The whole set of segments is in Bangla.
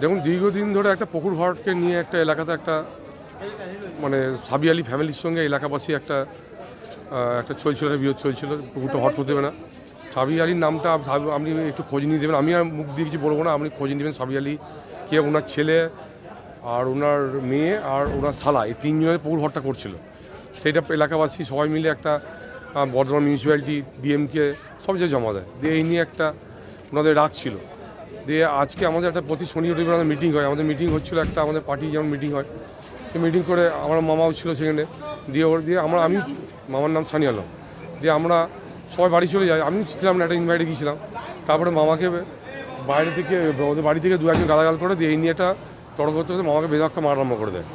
দেখুন, দীর্ঘদিন ধরে একটা পুকুর ভরাটকে নিয়ে একটা এলাকাতে একটা মানে সাবি আলী ফ্যামিলির সঙ্গে এলাকাবাসী একটা একটা চলছিল, একটা বিরোধ চলছিল, পুকুরটা হট করতে না। সাবি আলীর নামটা আপনি একটু খোঁজ নিয়ে দেবেন। আমি আর মুখ দিয়ে কিছু বলব না, আপনি খোঁজ নিয়ে দেবেন সাবি আলী কে, ওনার ছেলে আর ওনার মেয়ে আর ওনার শালা, এই তিনজনের পুকুর ভরাটটা করছিল। সেইটা এলাকাবাসী সবাই মিলে একটা বর্ধমান মিউনিসিপ্যালিটি ডিএমকে সব জায়গায় জমা দেয়। দিয়ে এই নিয়ে একটা ওনাদের রাগ ছিল। দিয়ে আজকে আমাদের একটা প্রতি শনি রবিবার আমাদের মিটিং হয়। আমাদের মিটিং হচ্ছিল একটা, আমাদের পার্টি যেমন মিটিং হয় সে মিটিং করে আমার মামাও ছিল সেখানে। দিয়ে ওর দিয়ে আমরা আমি মামার নাম সানি আলম। দিয়ে আমরা সবাই বাড়ি চলে যাই। আমি ছিলাম না, একটা ইনভাইটে গিয়েছিলাম। তারপরে মামাকে বাইরে থেকে, ওদের বাড়ি থেকে দু একজন গালাগাল করে দিয়ে এই নিয়ে একটা তর্ক করতে মামাকে বেদক্কা আরম্ভ করে দিয়ে।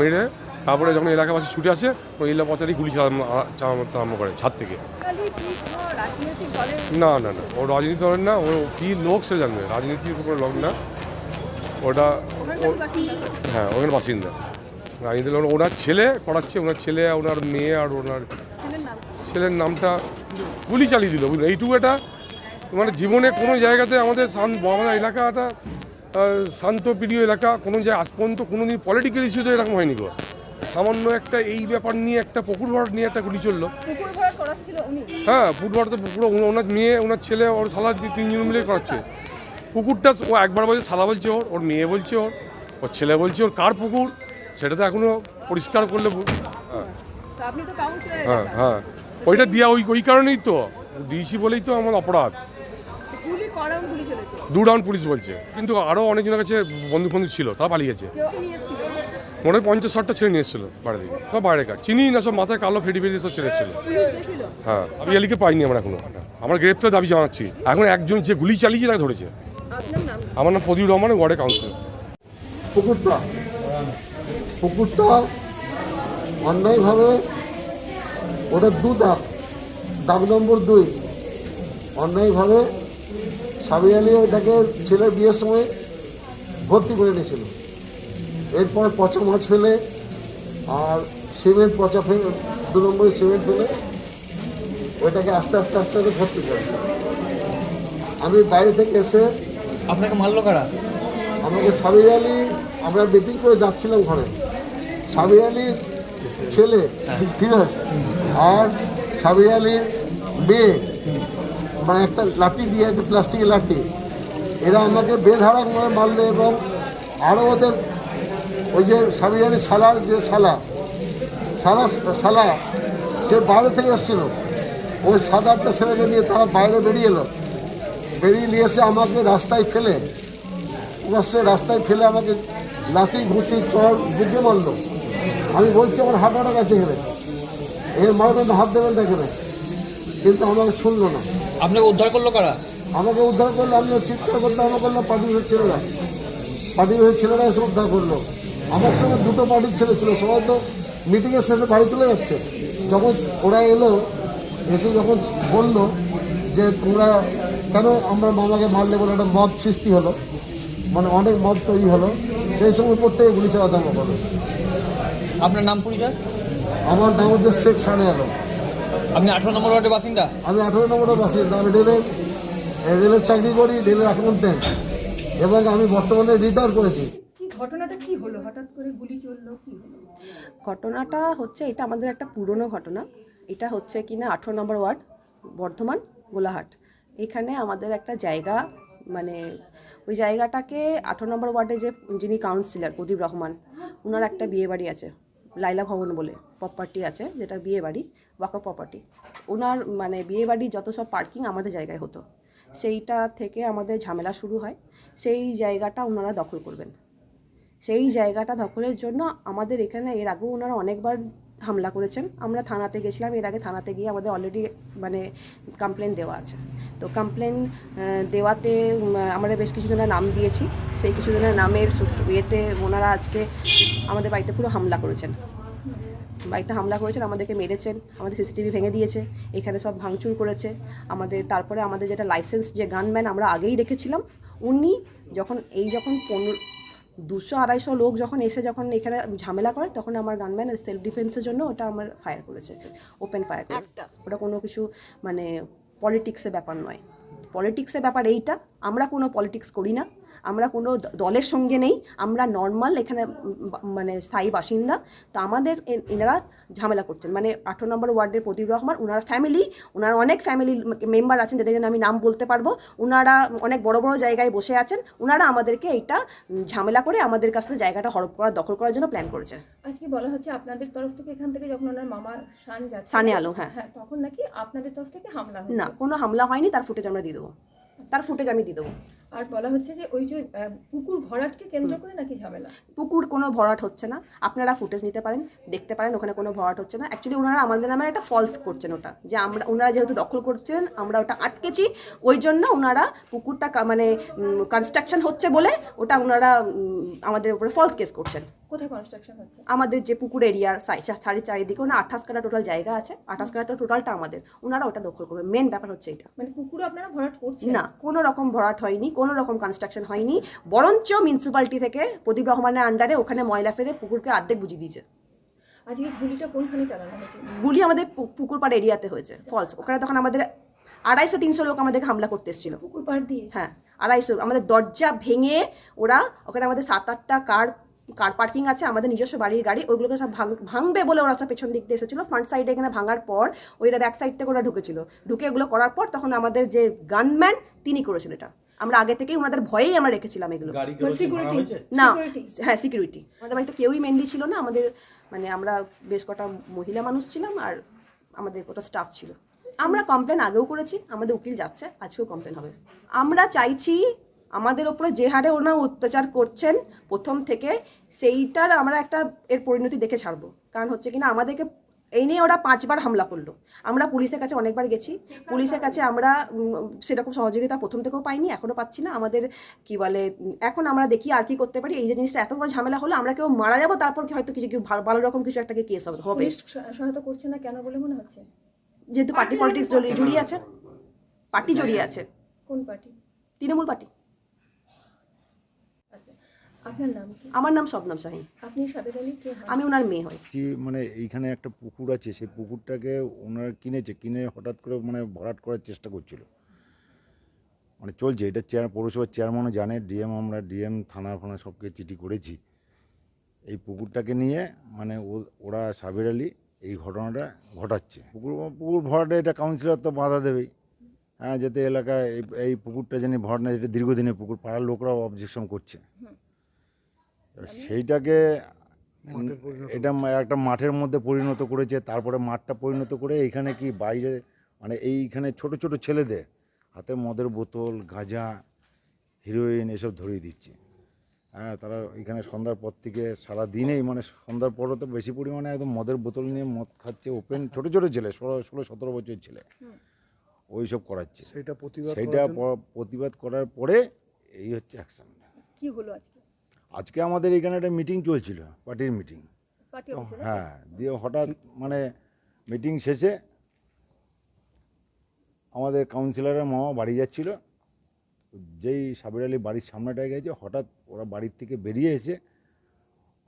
মেরে তারপরে যখন এলাকাবাসী ছুটে আসে ওই এলাকা পচারি গুলি চালাতে আরম্ভ করে ছাদ থেকে। না না না ও রাজনীতি দলের না ও কী লোক সে জানবে রাজনীতির কোনো লোক না। ওটা? হ্যাঁ ওখানে বাসিন্দা। রাজনীতি দল ওনার ছেলে করাচ্ছে ওনার ছেলে ওনার মেয়ে আর ওনার ছেলের নামটা গুলি চালিয়ে দিল বুঝলেন এইটুকু এটা মানে জীবনে কোনো জায়গাতে আমাদের শান্ত আমাদের এলাকাটা শান্ত প্রিয় এলাকা কোনো জায়গায় আজ পর্যন্ত কোনো দিন পলিটিক্যাল ইস্যুতে এরকম হয়নি গো। সামান্য একটা এই ব্যাপার নিয়ে একটা পুকুর ভরাট নিয়ে একটা গুলি চলল। হ্যাঁ পুকুর ভরা ফুটবল তো পুকুর ওনা- ওনার মেয়ে ওনার ছেলে ওর তি- তিনজন মিলে করাচ্ছে। পুকুরটা ও একবার বলছে শালা বলছে ওর ওর মেয়ে বলছে ওর ওর ছেলে বলছে ওর কার পুকুর? সেটা তো এখনও পরিষ্কার করলে হ্যাঁ। হ্যাঁ হ্যাঁ। ওইটা দিয়া ওই ওই কারণেই তো। দিয়েছি বলেই তো আমার অপরাধ। দু রাউন্ড পুলিশ বলছে। কিন্তু আরও অনেকজনের কাছে বন্ধু বন্ধু ছিল তারা পালিয়ে গেছে। মনে পঞ্চাশ ষাটটা ছেলে নিয়ে এসেছিল বাড়ি থেকে সব বাইরে কাজ। চিনি না, সব মাথায় কালো ফেটি ফেটি সব ছেলে এসেছিল। হ্যাঁ আমি আলীকে পাইনি আমরা এখনও। আমরা গ্রেপ্তার দাবি জানাচ্ছি। এখন একজন যে গুলি চালিয়েছে তাকে ধরেছে। আমার নাম প্রদীপ রহমান ওয়ার্ডের কাউন্সিলর। পুকুরটা। পুকুরটা অন্যায়ভাবে ওটা দু দাগ। দাগ নম্বর দুই। অন্যায়ভাবে সাবি আলী ওটাকে ছেলের বিয়ের সময় ভর্তি করে নিয়েছিল। এরপর পচা মাছ ফেলে আর সিমেন্ট পচা ফেলে দু নম্বরে সিমেন্ট ফেলে ওইটাকে আস্তে আস্তে আস্তে আস্তে ভর্তি করে। আমি বাইরে থেকে এসে আপনাকে মারলো কারা? আমাকে সাবি আলী আমরা মিটিং করে যাচ্ছিলাম ঘরে। সাবি আলীর ছেলে ফিরোজ আর সাবি আলীর মেয়ে মানে একটা লাঠি দিয়ে একটা প্লাস্টিকের লাঠি। এরা আমাকে বেধারা মারলো এবং আরও ওদের ওই যে সাবি আলী সালার যে সালা সালা সালা সে বাইরে থেকে এসেছিল। ওই সাত আটটা ছেলেকে নিয়ে তারা বাইরে বেরিয়ে এলো। বেরিয়ে নিয়ে এসে আমাকে রাস্তায় ফেলে। সে রাস্তায় ফেলে আমাকে লাঠি ঘুষি চর বুঝে মারলো। আমি বলছি আমার হাত আটা গেছে এখানে। এর মারবেন না, হাত দেবেন না এখানে। কিন্তু আমাকে শুনলো না। আপনাকে উদ্ধার করল কারা? আমাকে উদ্ধার করল আমি চিৎকার করতে আমাকে করলাম পার্টির ছেলেরা। পার্টির ছেলেরা এসে উদ্ধার করল। আমার সঙ্গে দুটো পার্টির ছেলে ছিল সবাই তো মিটিংয়ের শেষে বাড়ি চলে যাচ্ছে। যখন ওরা এলো এসে যখন বলল যে তোমরা কেন আমরা মামাকে মারলে বলে একটা মদ সৃষ্টি হলো মানে অনেক মদ তৈরি হলো সেই সময় প্রত্যেকে গুলি চালাতে আমার বলো আপনার নাম পরিচয় আমার নাম হচ্ছে শেখ সানে আলম। আপনি আঠারো নম্বর ওয়ার্ডের বাসিন্দা? আমি আঠেরো নম্বরের বাসিন্দা। আমি রেলের রেলের চাকরি করি রেলের অ্যাকাউন্টেন্ট এবং আমি বর্তমানে রিটায়ার করেছি। ঘটনাটা কি হলো? হঠাৎ করে গুলি চলল, কি ঘটনাটা হচ্ছে, এটা আমাদের একটা পুরনো ঘটনা। এটা হচ্ছে কিনা, আঠেরো নম্বর ওয়ার্ড, বর্ধমান, গোলাহাট। এখানে আমাদের একটা জায়গা মানে ওই জায়গাটাকে আঠেরো নম্বর ওয়ার্ডে যে যিনি কাউন্সিলর প্রদীপ রহমান ওনার একটা বিয়ে বাড়ি আছে লাইলা ভবন বলে প্রপার্টি আছে, যেটা বিয়ে বাড়ি ওয়াকা প্রপার্টি ওনার মানে বিয়ে বাড়ির যত সব পার্কিং আমাদের জায়গায় হতো, সেইটা থেকে আমাদের ঝামেলা শুরু হয়। সেই জায়গাটা ওনারা দখল করবেন। সেই জায়গাটা দখলের জন্য আমাদের এখানে এর আগেও ওনারা অনেকবার হামলা করেছেন। আমরা থানাতে গেছিলাম, এর আগে থানাতে গিয়ে আমাদের অলরেডি মানে কমপ্লেন দেওয়া আছে। তো কমপ্লেন দেওয়াতে আমরা বেশ কিছুজনের নাম দিয়েছি। সেই কিছুজনের নামের ইয়েতে ওনারা আজকে আমাদের বাড়িতে পুরো হামলা করেছেন। বাড়িতে হামলা করেছেন, আমাদেরকে মেরেছেন, আমাদের সিসিটিভি ভেঙে দিয়েছে, এখানে সব ভাঙচুর করেছে। আমাদের, তারপরে আমাদের যেটা লাইসেন্স যে গানম্যান আমরা আগেই রেখেছিলাম উনি যখন, এই যখন পনেরো দুশো আড়াইশো লোক যখন এসে যখন এখানে ঝামেলা করে তখন আমার গানম্যান সেলফ ডিফেন্সের জন্য ওটা আমার ফায়ার করেছে ওপেন ফায়ার করে। ওটা কোনো কিছু মানে পলিটিক্সের ব্যাপার নয়। পলিটিক্সের ব্যাপার এইটা আমরা কোনো পলিটিক্স করি না। আমরা কোনো দলের সঙ্গে নেই আমরা নর্মাল এখানে মানে স্থায়ী বাসিন্দা। তো আমাদের এনারা ঝামেলা করছেন। মানে আঠারো নম্বর ওয়ার্ডের প্রদীপ রহমান ওনার ফ্যামিলি ওনার অনেক ফ্যামিলি মেম্বার আছেন যাদের আমি নাম বলতে পারব। ওনারা অনেক বড় বড় জায়গায় বসে আছেন। ওনারা আমাদেরকে এইটা ঝামেলা করে আমাদের কাছ থেকে জায়গাটা হরপ করার দখল করার জন্য প্ল্যান করেছে। আজকে বলা হচ্ছে আপনাদের তরফ থেকে এখান থেকে যখন ওনার মামা শান যাচ্ছে সানে আলো হ্যাঁ। হ্যাঁ তখন নাকি আপনাদের তরফ থেকে হামলা না কোনো হামলা হয়নি তার ফুটেজ আমরা দিয়ে দেবো। তার ফুটেজ আমি দিয়ে দেবো। আর বলা হচ্ছে যে ওই যে পুকুর ভরাটকে কেন্দ্র করে নাকি ঝামেলা? পুকুর কোনো ভরাট হচ্ছে না। আপনারা ফুটেজ নিতে পারেন দেখতে পারেন ওখানে কোনো ভরাট হচ্ছে না। অ্যাকচুয়ালি ওনারা আমাদের নামে একটা ফলস করছেন ওটা যে আমরা ওনারা যেহেতু দখল করছেন আমরা ওটা আটকেছি ওই জন্য ওনারা পুকুরটা মানে কনস্ট্রাকশন হচ্ছে বলে ওটা ওনারা আমাদের উপরে ফলস কেস করছেন। কোথায় কনস্ট্রাকশন হচ্ছে? আমাদের যে পুকুর এরিয়ার সাড়ে চারিদিকে ওনা আঠাশ কাটা টোটাল জায়গা আছে। আঠাশ কাটা টোটালটা আমাদের। ওনারা ওটা দখল করবে। মেন ব্যাপার হচ্ছে এটা। মানে পুকুর আপনারা ভরাট করছেন? না কোনো রকম ভরাট হয়নি কোনো রকম কনস্ট্রাকশন হয়নি। বরঞ্চ মিউনিসিপালিটি থেকে প্রদীপ রহমানের আন্ডারে ওখানে ময়লা ফেলে পুকুরকে অর্ধেক বুঝিয়ে দিয়েছে। আজকে গুলিটা কোনখানে চালানো হয়েছে? গুলি আমাদের পুকুর পাড় এরিয়াতে হয়েছে ফলস ওখানে তখন আমাদের আড়াইশো তিনশো লোক আমাদেরকে হামলা করতে এসেছিল। পুকুর পাড় দিয়ে? হ্যাঁ আড়াইশো। আমাদের দরজা ভেঙে ওরা ওখানে আমাদের সাত আটটা কার কার পার্কিং আছে আমাদের নিজস্ব বাড়ির গাড়ি ওইগুলোকে সব ভাঙ- ভাঙবে বলে ওরা সব পেছন দিক দিয়ে এসেছিল। ফ্রন্ট সাইডে এখানে ভাঙার পর ওইটা ব্যাক সাইড থেকে ওরা ঢুকেছিল। ঢুকে এগুলো করার পর তখন আমাদের যে গানম্যান তিনি করেছিল এটা। আমরা আগে থেকেই ওনাদের ভয়েই আমরা রেখেছিলাম এগুলো। সিকিউরিটি না হ্যাঁ সিকিউরিটি আমাদের বাড়িতে কেউই মেনলি ছিল না আমাদের মানে আমরা বেশ কটা মহিলা মানুষ ছিলাম আর আমাদের কটা স্টাফ ছিল। আমরা কমপ্লেন আগেও করেছি আমাদের উকিল যাচ্ছে আজকেও কমপ্লেন হবে। আমরা চাইছি আমাদের ওপরে যে হারে ওনারা অত্যাচার করছেন প্রথম থেকে সেইটার আমরা একটা এর পরিণতি দেখে ছাড়বো। কারণ হচ্ছে কিনা আমাদেরকে এই নিয়ে ওরা পাঁচবার হামলা করল। আমরা পুলিশের কাছে অনেকবার গেছি। পুলিশের কাছে আমরা সেরকম সহযোগিতা প্রথম থেকেও পাইনি এখনও পাচ্ছি না। আমাদের কি বলে এখন আমরা দেখি আর কি করতে পারি। এই যে জিনিসটা এত বড় ঝামেলা হলো আমরা কেউ মারা যাব তারপর কি হয়তো কিছু ভালো ভালো রকম কিছু একটা কেস হবে সহায়তা করছে না কেন বলে মনে হচ্ছে? যেহেতু পার্টি পলিটিক্স জড়িয়ে আছে। পার্টি জড়িয়ে আছে। কোন পার্টি? তৃণমূল পার্টি। আপনার নাম কি? আমার নাম শবনম শাহিন। আপনি সাবেক আলী কে হন? আমি ওনার মেয়ে হই। যে মানে এইখানে একটা পুকুর আছে সেই পুকুরটাকে ওনারা কিনেছে কিনে হঠাৎ করে মানে ভরাট করার চেষ্টা করছিল। মানে চলছে এটা চেয়ার পৌরসভার চেয়ারম্যানও জানে ডিএম আমরা ডিএম থানা ফানা সবকে চিঠি করেছি। এই পুকুরটাকে নিয়ে মানে ও- ওরা সাবির আলী এই ঘটনাটা ঘটাচ্ছে। পুকুর পুকুর ভরাটে এটা কাউন্সিলর তো বাধা দেবেই। হ্যাঁ যাতে এলাকায় এই- এই পুকুরটা যেন ভরাট না এটা দীর্ঘদিনের পুকুর পাড়ার লোকরাও অবজেকশন করছে। সেইটাকে এটা একটা মাঠের মধ্যে পরিণত করেছে তারপরে মাঠটা পরিণত করে এইখানে কি বাইরে মানে এইখানে ছোট ছোট ছেলেদের হাতে মদের বোতল গাঁজা হিরোইন এসব ধরিয়ে দিচ্ছে। হ্যাঁ তারা এখানে সন্ধ্যার পর থেকে সারা দিনেই মানে সন্ধ্যার পরও তো বেশি পরিমাণে একদম মদের বোতল নিয়ে মদ খাচ্ছে ওপেন ছোট ছোট ছেলে ষোলো ষোলো সতেরো বছর ছেলে। ওই সব করাচ্ছে। সেটা প্রতিবাদ সেইটা প- প্রতিবাদ করার পরে এই হচ্ছে অ্যাকশন কি হলো আজকে? আজকে আমাদের এখানে একটা মিটিং চলছিল পার্টির মিটিং হ্যাঁ দিয়ে হঠাৎ মানে মিটিং শেষে আমাদের কাউন্সিলরের মামা বাড়ি যাচ্ছিল। যেই সাবির আলী বাড়ির সামনেটায় গেছে হঠাৎ ওরা বাড়ির থেকে বেরিয়ে এসে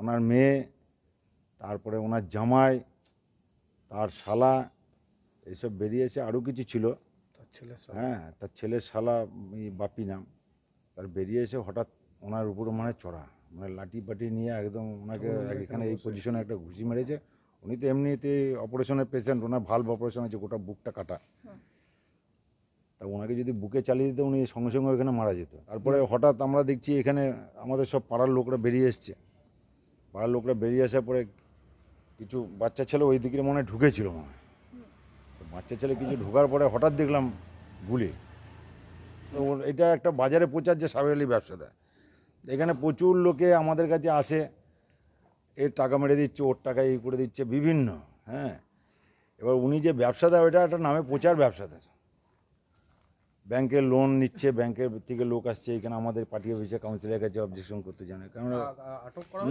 ওনার মেয়ে তারপরে ওনার জামাই তার শালা এসব বেরিয়ে এসে আরও কিছু ছিল। তার ছেলে হ্যাঁ তার ছেলের শালা বাপি নাম। তার বেরিয়ে এসে হঠাৎ ওনার উপরে মানে চড়া। মানে লাঠি পাটি নিয়ে একদম ওনাকে এখানে এই পজিশনে একটা ঘুষি মেরেছে। উনি তো এমনিতে অপারেশনের পেশেন্ট ওনার ভাল্ব অপারেশন আছে গোটা বুকটা কাটা। তা ওনাকে যদি বুকে চালিয়ে দিত উনি সঙ্গে সঙ্গে ওখানে মারা যেত। তারপরে হঠাৎ আমরা দেখছি এখানে আমাদের সব পাড়ার লোকরা বেরিয়ে এসছে। পাড়ার লোকরা বেরিয়ে আসার পরে কিছু বাচ্চা ছেলে ওই দিকে মনে ঢুকেছিল মনে হয়। বাচ্চা ছেলে কিছু ঢোকার পরে হঠাৎ দেখলাম গুলি। তো এটা একটা বাজারে প্রচার যে সাবের আলী ব্যবসা দেয়। এখানে প্রচুর লোকে আমাদের কাছে আসে। এর টাকা মেরে দিচ্ছে ওর টাকা এই করে দিচ্ছে বিভিন্ন হ্যাঁ। এবার উনি যে ব্যবসা দেয় ওটা একটা নামে প্রচার ব্যবসা দেয় ব্যাংকের লোন নিচ্ছে ব্যাংকের থেকে লোক আসছে এখানে আমাদের পার্টি অফিসে কাউন্সিলের কাছে অবজেকশন করতে জানে। কারণ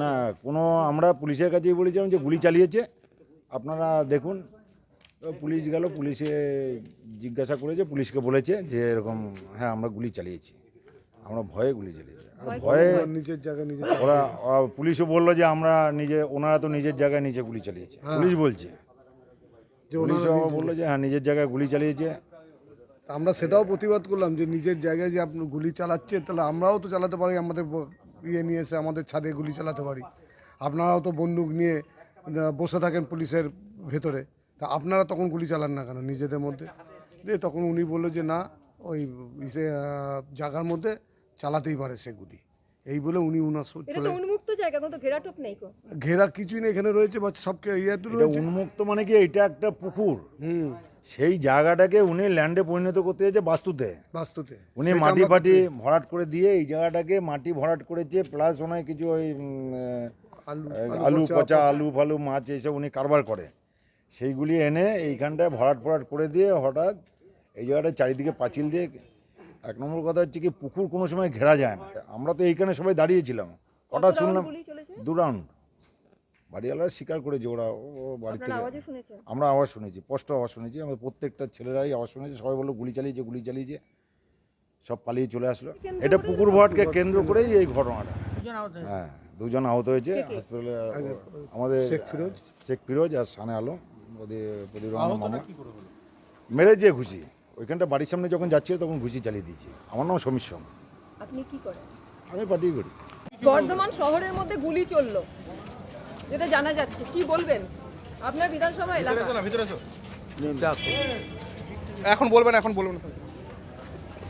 না কোনো আমরা পুলিশের কাছেই বলেছিলাম যে গুলি চালিয়েছে। আপনারা দেখুন পুলিশ গেল পুলিশে জিজ্ঞাসা করেছে পুলিশকে বলেছে যে এরকম হ্যাঁ আমরা গুলি চালিয়েছি। আমরা ভয়ে গুলি চালিয়েছি। ভয়ে নিজের জায়গায় নিজে ওরা পুলিশও বলল যে আমরা নিজে ওনারা তো নিজের জায়গায় নিচে গুলি চালিয়েছে। পুলিশ বলছে। পুলিশও আবার বলল যে হ্যাঁ নিজের জায়গায় গুলি চালিয়েছে। তা আমরা সেটাও প্রতিবাদ করলাম যে নিজের জায়গায় যে আপনি গুলি চালাচ্ছেন তাহলে আমরাও তো চালাতে পারি আমাদের ব- ইয়ে নিয়ে এসে আমাদের ছাদে গুলি চালাতে পারি। আপনারাও তো বন্দুক নিয়ে বসে থাকেন পুলিশের ভেতরে। তা আপনারা তখন গুলি চালান না কেন নিজেদের মধ্যে? দিয়ে তখন উনি বলল যে না ওই জায়গার মধ্যে চালাতেই পারে সে গুলি এই বলে উনি উনার চলে উন্মুক্ত জায়গা কোনো ঘেরাটোপ নেই ঘেরা কিছুই নেই এখানে রয়েছে বা সব ইয়ে রয়েছে। উন্মুক্ত মানে কি এটা একটা পুকুর। হুম। সেই জায়গাটাকে উনি ল্যান্ডে পরিণত করতে যাচ্ছে বাস্তুতে। বাস্তুতে। উনি মাটি ফাটি ভরাট করে দিয়ে এই জায়গাটাকে মাটি ভরাট করেছে প্লাস ওনায় কিছু ওই আলু আলু পচা আলু ফালু মাছ এইসব উনি কারবার করে। সেইগুলি এনে এইখানটায় ভরাট ফরাট করে দিয়ে হঠাৎ এই জায়গাটা চারিদিকে পাঁচিল দিয়ে এক নম্বর কথা হচ্ছে কি পুকুর কোনো সময় ঘেরা যায় না। আমরা তো এইখানে সবাই দাঁড়িয়েছিলাম। হঠাৎ শুনলাম? দু রাউন্ড। বাড়িওয়ালারা স্বীকার করেছে ওরা ও বাড়ি থেকে। আমরা আওয়াজ শুনেছি স্পষ্ট আওয়াজ শুনেছি। আমাদের প্রত্যেকটা ছেলেরাই আওয়াজ শুনেছে সবাই বলল গুলি চালিয়েছে গুলি চালিয়েছে। সব পালিয়ে চলে আসলো। এটা পুকুর ভরাটকে কেন্দ্র করেই এই ঘটনাটা। হ্যাঁ দুজন আহত হয়েছে। হসপিটালে আমাদের শেখ ফিরোজ। শেখ ফিরোজ আর সানে আলম ওদের প্রতিরোধ মামলা মেরেছে ঘুষি ওইখানটা বাড়ির সামনে যখন যাচ্ছিল তখন ঘুষি চালিয়ে দিয়েছি। আমার নাম সমীর সং আপনি কি করেন? আমি পার্টি করি। বর্ধমান শহরের মধ্যে গুলি চলল। যেটা জানা যাচ্ছে। কি বলবেন? আপনার বিধানসভা এলাকা? ভিতরে এখন বলবেন এখন বলবেন